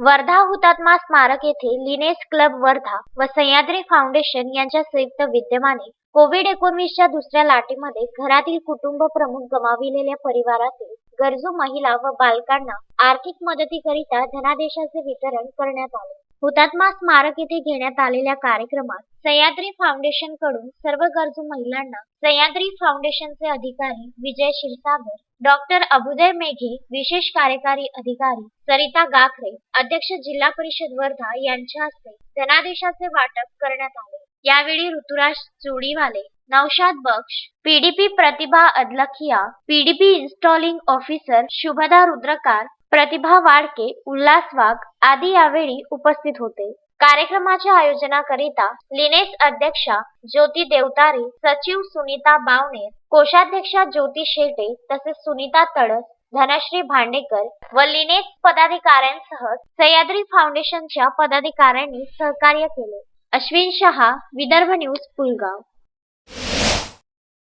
वर्धा हुतात्मा स्मारक येथे लिनेस क्लब वर्धा व सह्याद्री फाउंडेशन यांच्या संयुक्त विद्यमाने कोविड एकोणीसच्या दुसऱ्या लाटेमध्ये घरातील कुटुंब प्रमुख गमाविलेल्या परिवारातील गरजू महिला व बालकांना आर्थिक मदतीकरिता धनादेशाचे वितरण करण्यात आले. हुतात्मा स्मारक येथे घेण्यात आलेल्या कार्यक्रमात सह्याद्री फाउंडेशनकडून सर्व गरजू महिलांना सह्याद्री फाउंडेशनचे अधिकारी विजय क्षीरसागर डॉक्टर अभुदय मेघे विशेष कार्यकारी अधिकारी सरिता गाखरे अध्यक्ष जिल्हा परिषद वर्धा यांच्या हस्ते धनादेशाचे वाटप करण्यात आले. यावेळी Rituraj Chudiwale Naushad Baksh PDP Pratibha Adalkhiya PDP installing officer Shubhada Rudrakar Pratibha Wadke Ulhas Wagh आदी यावेळी उपस्थित होते. कार्यक्रमाच्या आयोजनाकरिता लिनेस अध्यक्षा ज्योती देवतारे सचिव सुनीता बावणे कोषाध्यक्षा ज्योती शेटे तसेच सुनीता तडस धनश्री भांडेकर व लिनेस पदाधिकाऱ्यांसह सह्याद्री फाउंडेशनच्या पदाधिकाऱ्यांनी सहकार्य केले. अश्विन शहा विदर्भ न्यूज पुलगाव